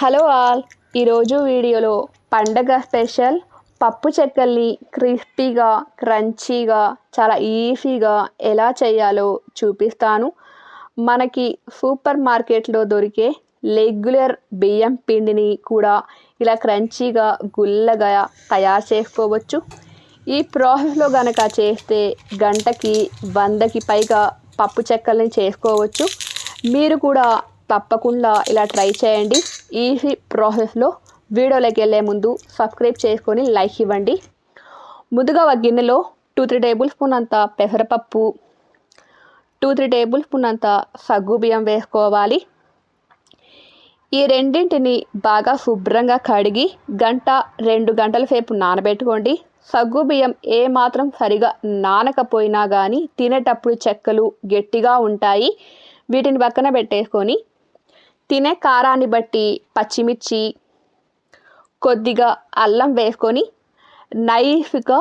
Hello all. ఈరోజు వీడియోలో పండగ స్పెషల్. పప్పు చెక్కల్ని క్రిస్పీగా క్రంచీగా చాలా ఈజీగా ఎలా చేయాలో చూపిస్తాను. మనకి సూపర్ మార్కెట్లో దొరికే రెగ్యులర్ బియ్యం పిండిని కూడా ఇలా క్రంచీగా గుల్లగా తయారు చేసుకోవచ్చు. ఈ ప్రాసెస్లో గనక చేస్తే గంటకి వందకి పైగా పప్పు చెక్కల్ని చేసుకోవచ్చు. మీరు కూడా తప్పకుండా ఇలా ట్రై చేయండి. ఈజీ ప్రాసెస్లో వీడియోలోకి వెళ్ళే ముందు సబ్స్క్రైబ్ చేసుకొని లైక్ ఇవ్వండి. ముందుగా ఒక గిన్నెలో టూ త్రీ టేబుల్ స్పూన్ అంత పెసరపప్పు టూ త్రీ టేబుల్ స్పూన్ అంత సగ్గు బియ్యం వేసుకోవాలి. ఈ రెండింటిని బాగా శుభ్రంగా కడిగి గంట రెండు గంటల సేపు నానబెట్టుకోండి. సగ్గు బియ్యం ఏ మాత్రం సరిగా నానకపోయినా కానీ తినేటప్పుడు చెక్కలు గట్టిగా ఉంటాయి. వీటిని పక్కన పెట్టేసుకొని తినే కారాన్ని బట్టి పచ్చిమిర్చి కొద్దిగా అల్లం వేసుకొని నైఫ్గా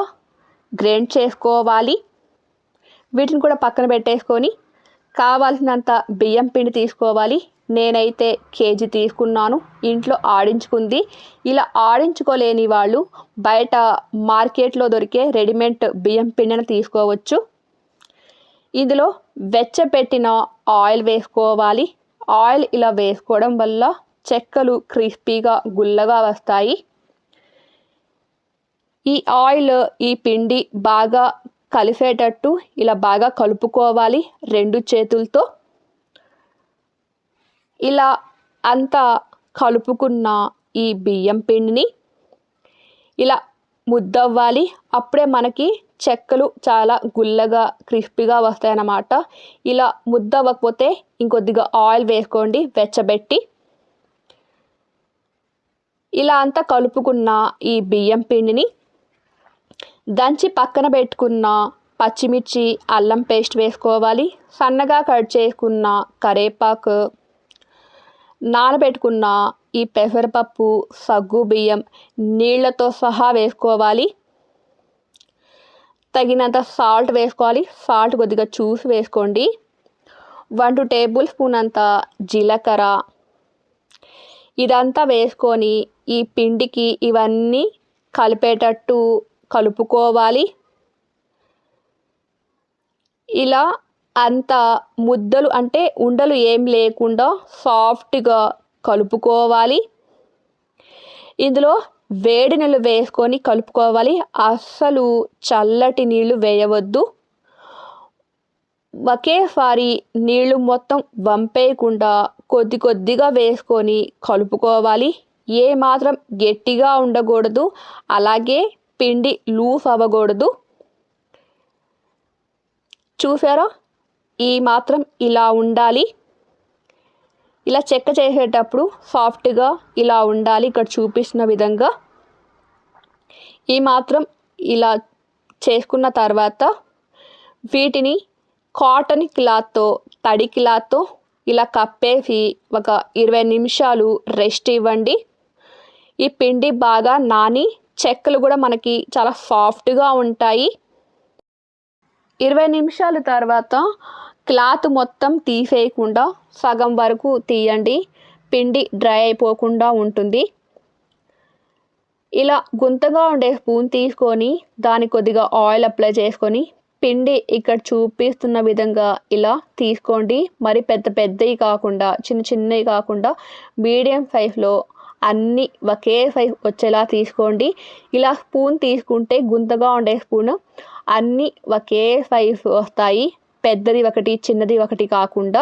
గ్రైండ్ చేసుకోవాలి. వీటిని కూడా పక్కన పెట్టేసుకొని కావాల్సినంత బియ్యం పిండి తీసుకోవాలి. నేనైతే కేజీ తీసుకున్నాను. ఇంట్లో ఆడించుకుంది. ఇలా ఆడించుకోలేని వాళ్ళు బయట మార్కెట్లో దొరికే రెడీమేడ్ బియ్యం పిండిని తీసుకోవచ్చు. ఇందులో వెచ్చపెట్టిన ఆయిల్ వేసుకోవాలి. ఆయిల్ ఇలా వేసుకోవడం వల్ల చెక్కలు క్రిస్పీగా గుల్లగా వస్తాయి. ఈ ఆయిల్ ఈ పిండి బాగా కలిసేటట్టు ఇలా బాగా కలుపుకోవాలి రెండు చేతులతో. ఇలా అంతా కలుపుకున్న ఈ బియ్యం పిండిని ఇలా ముద్దవ్వాలి. అప్పుడే మనకి చెక్కలు చాలా గుల్లగా క్రిస్పీగా వస్తాయన్నమాట. ఇలా ముద్దవ్వకపోతే ఇంకొద్దిగా ఆయిల్ వేసుకోండి వెచ్చబెట్టి. ఇలా అంతా కలుపుకున్న ఈ బియ్యం పిండిని దంచి పక్కన పెట్టుకున్న పచ్చిమిర్చి అల్లం పేస్ట్ వేసుకోవాలి. సన్నగా కట్ చేసుకున్న కరేపాకు నానబెట్టుకున్న ఈ పెసరపప్పు సగ్గు బియ్యం నీళ్ళతో సహా వేసుకోవాలి. తగినంత సాల్ట్ వేసుకోవాలి. సాల్ట్ కొద్దిగా చూసి వేసుకోండి. వన్ టూ టేబుల్ స్పూన్ అంత జీలకర్ర. ఇదంతా వేసుకొని ఈ పిండికి ఇవన్నీ కలిపేటట్టు కలుపుకోవాలి. ఇలా అంత ముద్దలు అంటే ఉండలు ఏం లేకుండా సాఫ్ట్గా కలుపుకోవాలి. ఇందులో వేడి నీళ్ళు వేసుకొని కలుపుకోవాలి. అస్సలు చల్లటి నీళ్ళు వేయవద్దు. ఒకేసారి నీళ్ళు మొత్తం వంపేయకుండా కొద్ది కొద్దిగా వేసుకొని కలుపుకోవాలి. ఏ మాత్రం గట్టిగా ఉండకూడదు. అలాగే పిండి లూస్ అవ్వకూడదు. చూసారా? ఈ మాత్రం ఇలా ఉండాలి. ఇలా చెక్క చేసేటప్పుడు సాఫ్ట్గా ఇలా ఉండాలి. ఇక్కడ చూపిస్తున్న విధంగా. ఈ మాత్రం ఇలా చేసుకున్న తర్వాత వీటిని కాటన్ క్లాత్తో తడి క్లాత్తో ఇలా కప్పేసి ఒక ఇరవై నిమిషాలు రెస్ట్ ఇవ్వండి. ఈ పిండి బాగా నాని చెక్కలు కూడా మనకి చాలా సాఫ్ట్గా ఉంటాయి. ఇరవై నిమిషాల తర్వాత క్లాత్ మొత్తం తీసేయకుండా సగం వరకు తీయండి. పిండి డ్రై అయిపోకుండా ఉంటుంది. ఇలా గుంతగా ఉండే స్పూన్ తీసుకొని దాని కొద్దిగా ఆయిల్ అప్లై చేసుకొని పిండి ఇక్కడ చూపిస్తున్న విధంగా ఇలా తీసుకోండి. మరి పెద్ద పెద్దవి కాకుండా చిన్న చిన్నవి కాకుండా మీడియం సైజ్లో అన్నీ ఒకే సైజ్ వచ్చేలా తీసుకోండి. ఇలా స్పూన్ తీసుకుంటే గుంతగా ఉండే స్పూన్ అన్నీ ఒకే సైజ్ వస్తాయి. పెద్దది ఒకటి చిన్నది ఒకటి కాకుండా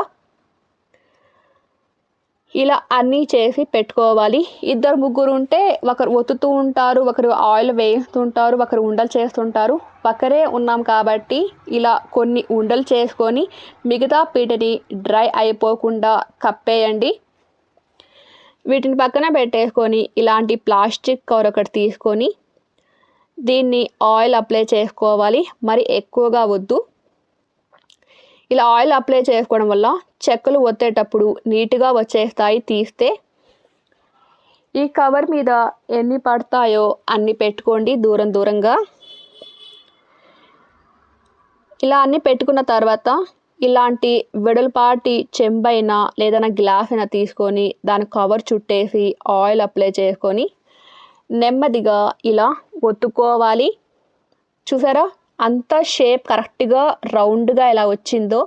ఇలా అన్నీ చేసి పెట్టుకోవాలి. ఇద్దరు ముగ్గురు ఉంటే ఒకరు ఒత్తుతూ ఉంటారు ఒకరు ఆయిల్ వేస్తుంటారు ఒకరు ఉండలు చేస్తుంటారు. ఒకరే ఉన్నాం కాబట్టి ఇలా కొన్ని ఉండలు చేసుకొని మిగతా పీటని డ్రై అయిపోకుండా కప్పేయండి. వీటిని పక్కన పెట్టేసుకొని ఇలాంటి ప్లాస్టిక్ కవర్ ఒకటి తీసుకొని దీన్ని ఆయిల్ అప్లై చేసుకోవాలి. మరి ఎక్కువగా వద్దు. ఇలా ఆయిల్ అప్లై చేసుకోవడం వల్ల చెక్కలు ఒత్తేటప్పుడు నీట్గా వచ్చేస్తాయి తీస్తే ఈ కవర్ మీద ఎన్ని పడతాయో అన్ని పెట్టుకోండి దూరం దూరంగా. ఇలా అన్ని పెట్టుకున్న తర్వాత ఇలాంటి వెడల్పాటి చెంబైనా లేదన్నా గ్లాస్ అయినా తీసుకొని దాని కవర్ చుట్టేసి ఆయిల్ అప్లై చేసుకొని నెమ్మదిగా ఇలా ఒత్తుకోవాలి. చూసారా? అంత షేప్ కరెక్ట్గా రౌండ్గా ఎలా వచ్చిందో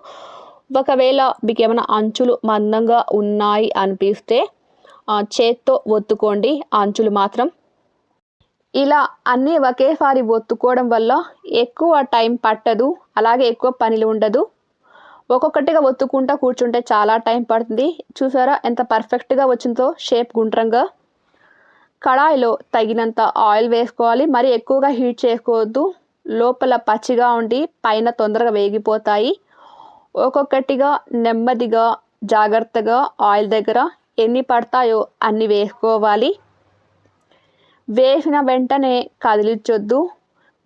ఒకవేళ మీకు ఏమైనా అంచులు మందంగా ఉన్నాయి అనిపిస్తే చేత్తో ఒత్తుకోండి. అంచులు మాత్రం ఇలా అన్నీ ఒకేసారి ఒత్తుకోవడం వల్ల ఎక్కువ టైం పట్టదు అలాగే ఎక్కువ పనిలు ఉండదు. ఒక్కొక్కటిగా ఒత్తుకుంటా కూర్చుంటే చాలా టైం పడుతుంది. చూసారా ఎంత పర్ఫెక్ట్గా వచ్చిందో షేప్ గుండ్రంగా. కడాయిలో తగినంత ఆయిల్ వేసుకోవాలి. మరి ఎక్కువగా హీట్ చేసుకోవద్దు. లోపల పచ్చిగా ఉండి పైన తొందరగా వేగిపోతాయి. ఒక్కొక్కటిగా నెమ్మదిగా జాగ్రత్తగా ఆయిల్ దగ్గర ఎన్ని పడతాయో అన్ని వేసుకోవాలి. వేసిన వెంటనే కదిలించొద్దు.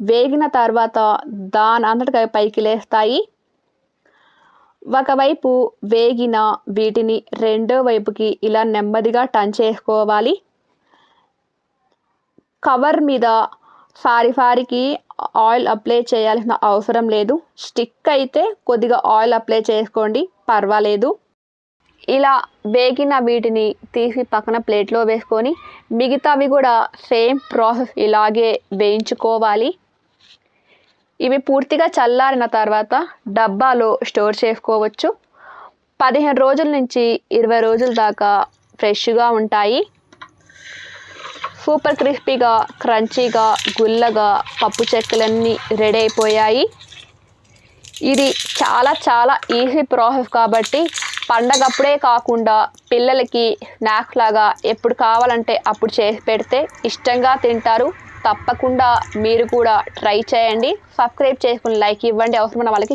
వేగిన తర్వాత దాని అంతటిగా పైకి లేస్తాయి. ఒకవైపు వేగిన వీటిని రెండో వైపుకి ఇలా నెమ్మదిగా టర్న్ చేసుకోవాలి. కవర్ మీద ఫారి ఫారికి ఆయిల్ అప్లై చేయాల్సిన అవసరం లేదు. స్టిక్ అయితే కొద్దిగా ఆయిల్ అప్లై చేసుకోండి పర్వాలేదు. ఇలా వేగిన వీటిని తీసి పక్కన ప్లేట్లో వేసుకొని మిగతావి కూడా సేమ్ ప్రాసెస్ ఇలాగే వేయించుకోవాలి. ఇవి పూర్తిగా చల్లారిన తర్వాత డబ్బాలో స్టోర్ చేసుకోవచ్చు. పదిహేను రోజుల నుంచి ఇరవై రోజుల దాకా ఫ్రెష్గా ఉంటాయి. సూపర్ క్రిస్పీగా క్రంచీగా గుల్లగా పప్పు చెక్కలన్నీ రెడీ అయిపోయాయి. ఇది చాలా చాలా ఈజీ ప్రాసెస్ కాబట్టి పండగప్పుడే కాకుండా పిల్లలకి స్నాక్స్ లాగా ఎప్పుడు కావాలంటే అప్పుడు చేసి పెడితే ఇష్టంగా తింటారు. తప్పకుండా మీరు కూడా ట్రై చేయండి. సబ్స్క్రైబ్ చేసుకుని లైక్ ఇవ్వండి. అవసరమైన వాళ్ళకి